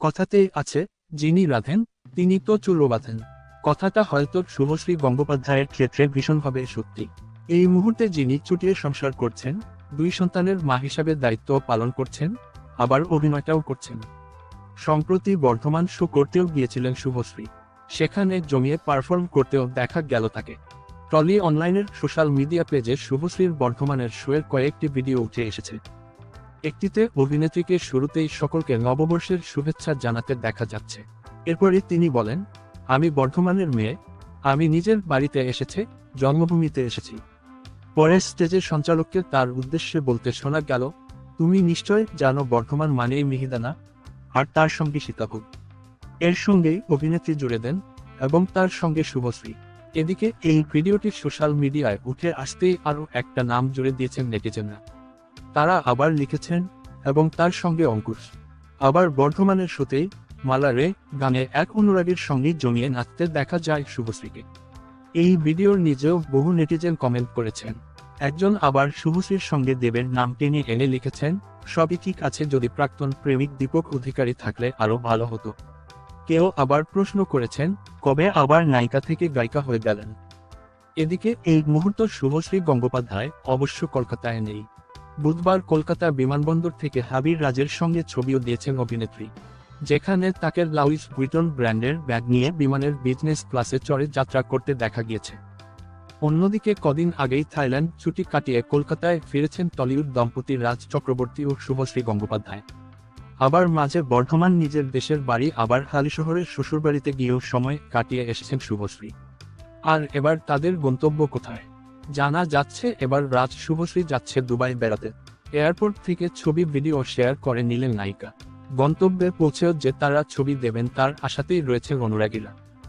কথাতেই আছে, যিনি রাধেন, তিনি তো চুলো বাঁধেন কথাটা হয়তো শুভশ্রী গঙ্গোপাধ্যায়ের ক্ষেত্রে ভীষণভাবে সত্যি। এই মুহূর্তে যিনি চুটিয়ে সংসার করছেন, দুই সন্তানের মা হিসাবে দায়িত্ব পালন করছেন, আবার অভিনয়টাও করছেন। সম্প্রতি বর্ধমান শো করতেও গিয়েছিলেন শুভশ্রী। সেখানে জমিয়ে পারফর্ম করতেও দেখা গেল তাকে। টলি অনলাইনের সোশ্যাল মিডিয়া পেজে শুভশ্রীর বর্ধমানের শোয়ের কয়েকটি ভিডিও উঠে এসেছে। একটিতে অভিনেত্রীকে শুরুতেই সকলকে নববর্ষের শুভেচ্ছা জানাতে দেখা যাচ্ছে। এরপরই তিনি বলেন, আমি বর্ধমানের মেয়ে, আমি নিজের বাড়িতে এসেছে, জন্মভূমিতে এসেছি। পরে স্টেজের সঞ্চালককে তার উদ্দেশ্যে বলতে শোনা গেল, তুমি নিশ্চয় জানো বর্ধমান মানেই মিহিদানা, আর তার সঙ্গে সীতাভোগ। এর সঙ্গেই অভিনেত্রী জুড়ে দেন এবং তার সঙ্গে শুভশ্রী। এদিকে এই ভিডিওটি সোশ্যাল মিডিয়ায় উঠে আসতেই আরও একটা নাম জুড়ে দিয়েছেন নেটিজেনরা। তারা আবার লিখেছেন, এবং তার সঙ্গে অঙ্কুশ। আবার বর্ধমানের শোতেই মালারে গানে এক অনুরাগীর সঙ্গে জমিয়ে নাচতে দেখা যায় শুভশ্রীকে। এই ভিডিওর নিজেও বহু নেটিজেন কমেন্ট করেছেন। একজন আবার শুভশ্রীর সঙ্গে দেবের নাম টেনে এনে লিখেছেন, সবই ঠিক আছে যদি প্রাক্তন প্রেমিক দীপক অধিকারী থাকলে আরও ভালো হতো। কেউ আবার প্রশ্ন করেছেন, কবে আবার নায়িকা থেকে গায়িকা হয়ে গেলেন? এদিকে এই মুহূর্ত শুভশ্রী গঙ্গোপাধ্যায় অবশ্য কলকাতায় নেই। বুধবার কলকাতা বিমানবন্দর থেকে হাবির রাজের সঙ্গে ছবিও দিয়েছেন অভিনেত্রী, যেখানে তাকে লাউইস ব্রিটন ব্র্যান্ডের ব্যাগ নিয়ে বিমানের বিজনেস ক্লাসে চড়ে যাত্রা করতে দেখা গিয়েছে। অন্যদিকে কদিন আগেই থাইল্যান্ড ছুটি কাটিয়ে কলকাতায় ফিরেছেন টলিউড দম্পতি রাজ চক্রবর্তী ও শুভশ্রী গঙ্গোপাধ্যায়। আবার মাঝে বর্ধমান নিজের দেশের বাড়ি আবার হালিশহরের শ্বশুরবাড়িতে গিয়েও সময় কাটিয়ে এসেছেন শুভশ্রী। আর এবার তাদের গন্তব্য কোথায়? জানা যাচ্ছে এবার রাজ শুভশ্রী যাচ্ছে দুবাই বেড়াতে। এয়ারপোর্ট থেকে ছবি, ভিডিও শেয়ার করে নিলেন নায়িকা। গন্তব্যে পৌঁছেও যে তারা ছবি দেবেন তার আশাতেই রয়েছে অনুরাগীরা।